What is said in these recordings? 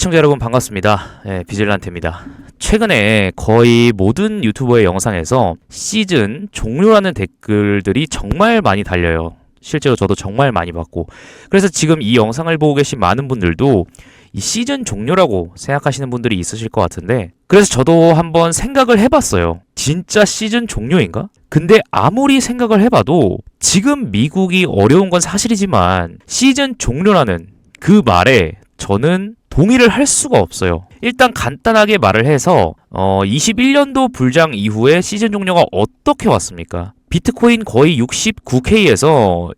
시청자 여러분 반갑습니다. 네, 비질란테입니다. 최근에 거의 모든 유튜버의 영상에서 시즌 종료라는 댓글들이 정말 많이 달려요. 실제로 저도 정말 많이 봤고. 그래서 지금 이 영상을 보고 계신 많은 분들도 이 시즌 종료라고 생각하시는 분들이 있으실 것 같은데 그래서 저도 한번 생각을 해봤어요. 진짜 시즌 종료인가? 근데 아무리 생각을 해봐도 지금 미국이 어려운 건 사실이지만 시즌 종료라는 그 말에 저는 동의를 할 수가 없어요. 일단 간단하게 말을 해서 어 21년도 불장 이후에 시즌 종료가 어떻게 왔습니까? 비트코인 거의 69K에서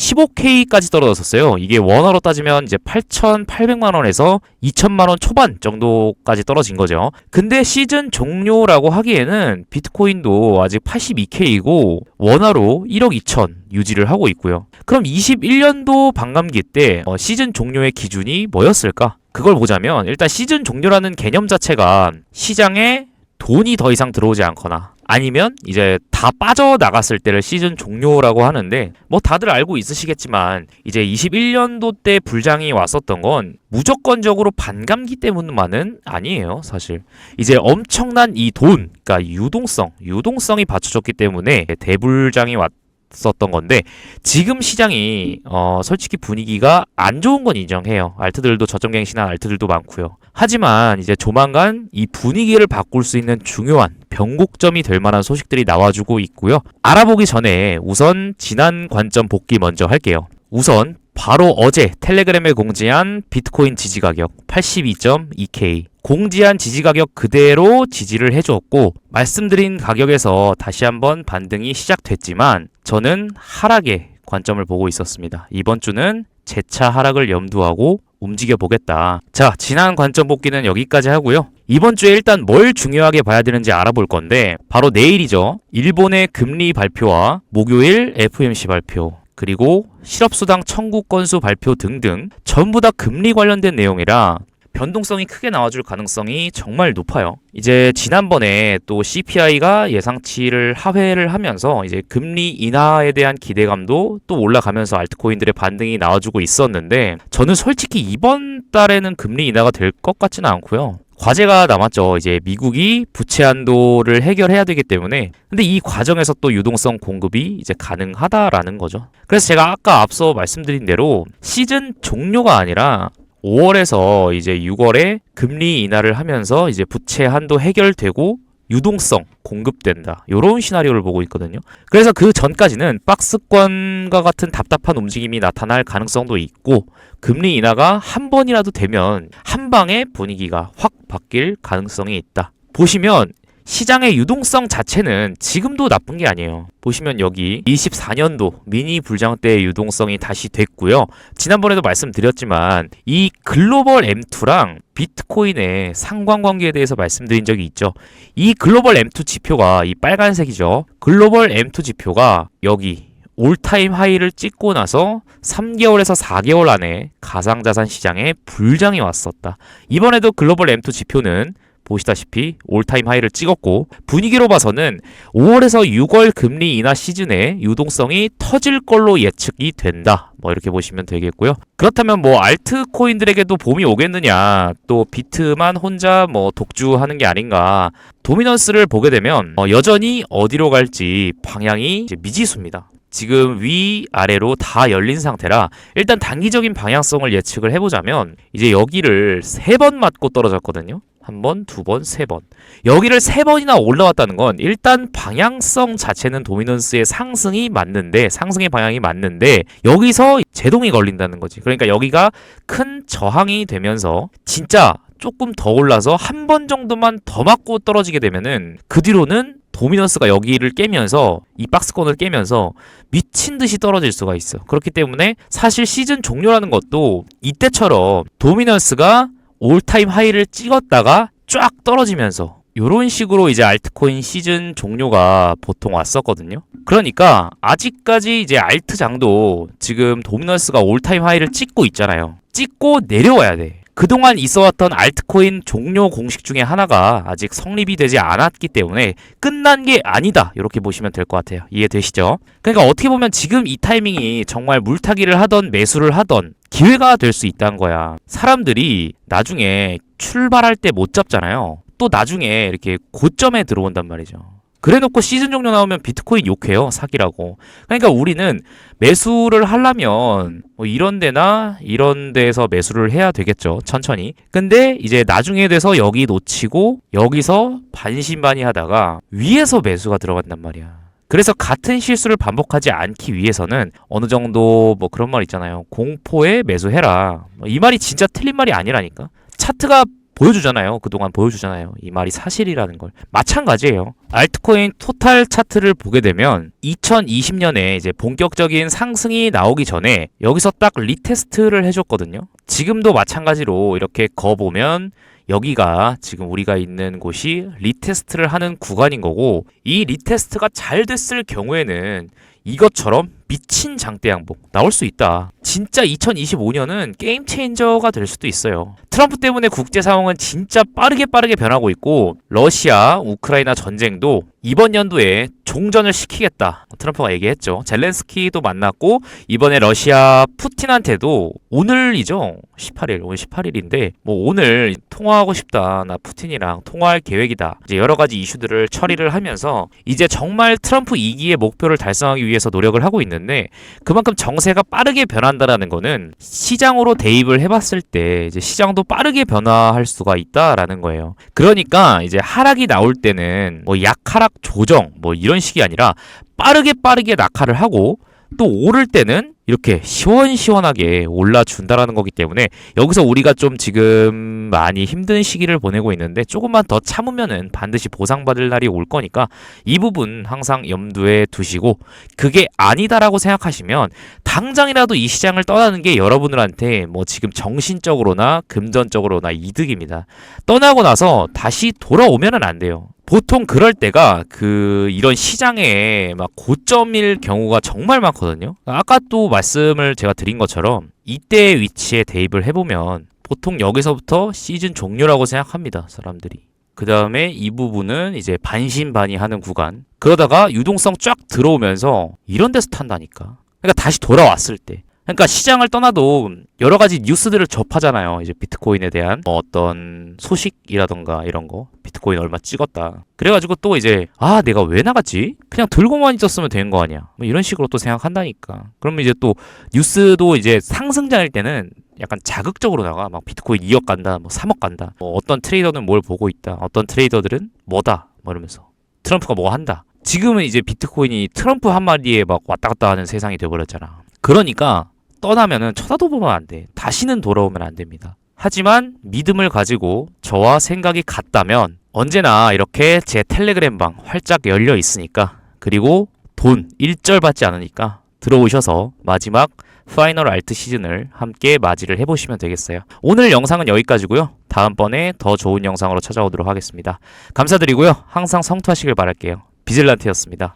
15K까지 떨어졌었어요. 이게 원화로 따지면 이제 8,800만 원에서 2천만 원 초반 정도까지 떨어진 거죠. 근데 시즌 종료라고 하기에는 비트코인도 아직 82K이고 원화로 1억 2천 유지를 하고 있고요. 그럼 21년도 반감기 때 어, 시즌 종료의 기준이 뭐였을까? 그걸 보자면 일단 시즌 종료라는 개념 자체가 시장에 돈이 더 이상 들어오지 않거나 아니면 이제 다 빠져나갔을 때를 시즌 종료라고 하는데 뭐 다들 알고 있으시겠지만 이제 21년도 때 불장이 왔었던 건 무조건적으로 반감기 때문만은 아니에요 사실. 이제 엄청난 이 돈 그러니까 유동성 유동성이 받쳐졌기 때문에 대불장이 왔 썼던 건데 지금 시장이 어 솔직히 분위기가 안 좋은 건 인정해요. 알트들도 저점 갱신한 알트들도 많고요. 하지만 이제 조만간 이 분위기를 바꿀 수 있는 중요한 변곡점이 될 만한 소식들이 나와주고 있고요. 알아보기 전에 우선 지난 관점 복귀 먼저 할게요. 우선 바로 어제 텔레그램에 공지한 비트코인 지지 가격 82.2K 공지한 지지 가격 그대로 지지를 해주었고 말씀드린 가격에서 다시 한번 반등이 시작됐지만 저는 하락의 관점을 보고 있었습니다. 이번 주는 재차 하락을 염두하고 움직여 보겠다. 자, 지난 관점 복귀는 여기까지 하고요. 이번 주에 일단 뭘 중요하게 봐야 되는지 알아볼 건데 바로 내일이죠. 일본의 금리 발표와 목요일 FMC 발표 그리고 실업수당 청구 건수 발표 등등 전부 다 금리 관련된 내용이라 변동성이 크게 나와줄 가능성이 정말 높아요. 이제 지난번에 또 CPI가 예상치를 하회를 하면서 이제 금리 인하에 대한 기대감도 또 올라가면서 알트코인들의 반등이 나와주고 있었는데 저는 솔직히 이번 달에는 금리 인하가 될 것 같지는 않고요. 과제가 남았죠. 이제 미국이 부채 한도를 해결해야 되기 때문에 근데 이 과정에서 또 유동성 공급이 이제 가능하다라는 거죠. 그래서 제가 아까 앞서 말씀드린 대로 시즌 종료가 아니라 5월에서 이제 6월에 금리 인하를 하면서 이제 부채 한도 해결되고 유동성 공급된다. 요런 시나리오를 보고 있거든요. 그래서 그 전까지는 박스권과 같은 답답한 움직임이 나타날 가능성도 있고 금리 인하가 한 번이라도 되면 한 방에 분위기가 확 바뀔 가능성이 있다. 보시면 시장의 유동성 자체는 지금도 나쁜 게 아니에요. 보시면 여기 24년도 미니 불장 때의 유동성이 다시 됐고요. 지난번에도 말씀드렸지만 이 글로벌 M2랑 비트코인의 상관관계에 대해서 말씀드린 적이 있죠. 이 글로벌 M2 지표가 이 빨간색이죠. 글로벌 M2 지표가 여기 올타임 하이를 찍고 나서 3개월에서 4개월 안에 가상자산 시장에 불장이 왔었다. 이번에도 글로벌 M2 지표는 보시다시피 올타임 하이를 찍었고 분위기로 봐서는 5월에서 6월 금리 인하 시즌에 유동성이 터질 걸로 예측이 된다. 뭐 이렇게 보시면 되겠고요. 그렇다면 뭐 알트코인들에게도 봄이 오겠느냐? 또 비트만 혼자 뭐 독주하는 게 아닌가? 도미넌스를 보게 되면 어 여전히 어디로 갈지 방향이 미지수입니다. 지금 위 아래로 다 열린 상태라 일단 단기적인 방향성을 예측을 해보자면 이제 여기를 세 번 맞고 떨어졌거든요. 한 번, 두 번, 세 번. 여기를 세 번이나 올라왔다는 건 일단 방향성 자체는 도미넌스의 상승이 맞는데 상승의 방향이 맞는데 여기서 제동이 걸린다는 거지. 그러니까 여기가 큰 저항이 되면서 진짜 조금 더 올라서 한 번 정도만 더 맞고 떨어지게 되면은 그 뒤로는 도미넌스가 여기를 깨면서 이 박스권을 깨면서 미친 듯이 떨어질 수가 있어. 그렇기 때문에 사실 시즌 종료라는 것도 이때처럼 도미넌스가 올타임 하이를 찍었다가 쫙 떨어지면서 이런 식으로 이제 알트코인 시즌 종료가 보통 왔었거든요. 그러니까 아직까지 이제 알트장도 지금 도미넌스가 올타임 하이를 찍고 있잖아요. 찍고 내려와야 돼. 그동안 있어왔던 알트코인 종료 공식 중에 하나가 아직 성립이 되지 않았기 때문에 끝난 게 아니다. 이렇게 보시면 될 것 같아요. 이해되시죠? 그러니까 어떻게 보면 지금 이 타이밍이 정말 물타기를 하던 매수를 하던 기회가 될 수 있다는 거야. 사람들이 나중에 출발할 때 못 잡잖아요. 또 나중에 이렇게 고점에 들어온단 말이죠. 그래 놓고 시즌 종료 나오면 비트코인 욕해요. 사기라고. 그러니까 우리는 매수를 하려면 뭐 이런 데나 이런 데서 매수를 해야 되겠죠. 천천히. 근데 이제 나중에 돼서 여기 놓치고 여기서 반신반의 하다가 위에서 매수가 들어간단 말이야. 그래서 같은 실수를 반복하지 않기 위해서는 어느 정도 뭐 그런 말 있잖아요. 공포에 매수해라. 뭐이 말이 진짜 틀린 말이 아니라니까. 차트가 보여주잖아요. 그동안 보여주잖아요. 이 말이 사실이라는 걸. 마찬가지예요. 알트코인 토탈 차트를 보게 되면 2020년에 이제 본격적인 상승이 나오기 전에 여기서 딱 리테스트를 해줬거든요. 지금도 마찬가지로 이렇게 거 보면 여기가 지금 우리가 있는 곳이 리테스트를 하는 구간인 거고 이 리테스트가 잘 됐을 경우에는 이것처럼 미친 장대 양봉 나올 수 있다. 진짜 2025년은 게임 체인저가 될 수도 있어요. 트럼프 때문에 국제 상황은 진짜 빠르게 빠르게 변하고 있고 러시아 우크라이나 전쟁도 이번 연도에 종전을 시키겠다. 트럼프가 얘기했죠. 젤렌스키도 만났고 이번에 러시아 푸틴한테도 오늘이죠. 18일 오늘 18일인데 뭐 오늘 통화하고 싶다. 나 푸틴이랑 통화할 계획이다. 이제 여러 가지 이슈들을 처리를 하면서 이제 정말 트럼프 2기의 목표를 달성하기 위해서 노력을 하고 있는데 그만큼 정세가 빠르게 변한다라는 거는 시장으로 대입을 해봤을 때 이제 시장도 빠르게 변화할 수가 있다라는 거예요. 그러니까 이제 하락이 나올 때는 뭐 약하락 조정 뭐 이런 식이 아니라 빠르게 빠르게 낙하를 하고 또 오를 때는 이렇게 시원시원하게 올라준다라는 거기 때문에 여기서 우리가 좀 지금 많이 힘든 시기를 보내고 있는데 조금만 더 참으면은 반드시 보상받을 날이 올 거니까 이 부분 항상 염두에 두시고 그게 아니다라고 생각하시면 당장이라도 이 시장을 떠나는 게 여러분들한테 뭐 지금 정신적으로나 금전적으로나 이득입니다. 떠나고 나서 다시 돌아오면은 안 돼요. 보통 그럴 때가 그 이런 시장에 막 고점일 경우가 정말 많거든요. 아까 또 말씀을 제가 드린 것처럼 이때의 위치에 대입을 해보면 보통 여기서부터 시즌 종료라고 생각합니다. 사람들이. 그 다음에 이 부분은 이제 반신반의하는 구간. 그러다가 유동성 쫙 들어오면서 이런 데서 탄다니까. 그러니까 다시 돌아왔을 때. 그러니까 시장을 떠나도 여러 가지 뉴스들을 접하잖아요. 이제 비트코인에 대한 뭐 어떤 소식이라던가 이런 거. 비트코인 얼마 찍었다. 그래가지고 또 이제 아 내가 왜 나갔지? 그냥 들고만 있었으면 된 거 아니야. 뭐 이런 식으로 또 생각한다니까. 그러면 이제 또 뉴스도 이제 상승장일 때는 약간 자극적으로 나가. 막 비트코인 2억 간다, 뭐 3억 간다. 뭐 어떤 트레이더는 뭘 보고 있다. 어떤 트레이더들은 뭐다. 뭐 이러면서 트럼프가 뭐 한다. 지금은 이제 비트코인이 트럼프 한마디에 막 왔다 갔다 하는 세상이 돼버렸잖아. 그러니까 떠나면은 쳐다도 보면 안 돼. 다시는 돌아오면 안 됩니다. 하지만 믿음을 가지고 저와 생각이 같다면 언제나 이렇게 제 텔레그램 방 활짝 열려 있으니까 그리고 돈 일절 받지 않으니까 들어오셔서 마지막 파이널 알트 시즌을 함께 맞이를 해보시면 되겠어요. 오늘 영상은 여기까지고요. 다음번에 더 좋은 영상으로 찾아오도록 하겠습니다. 감사드리고요. 항상 성투하시길 바랄게요. 비질란트였습니다.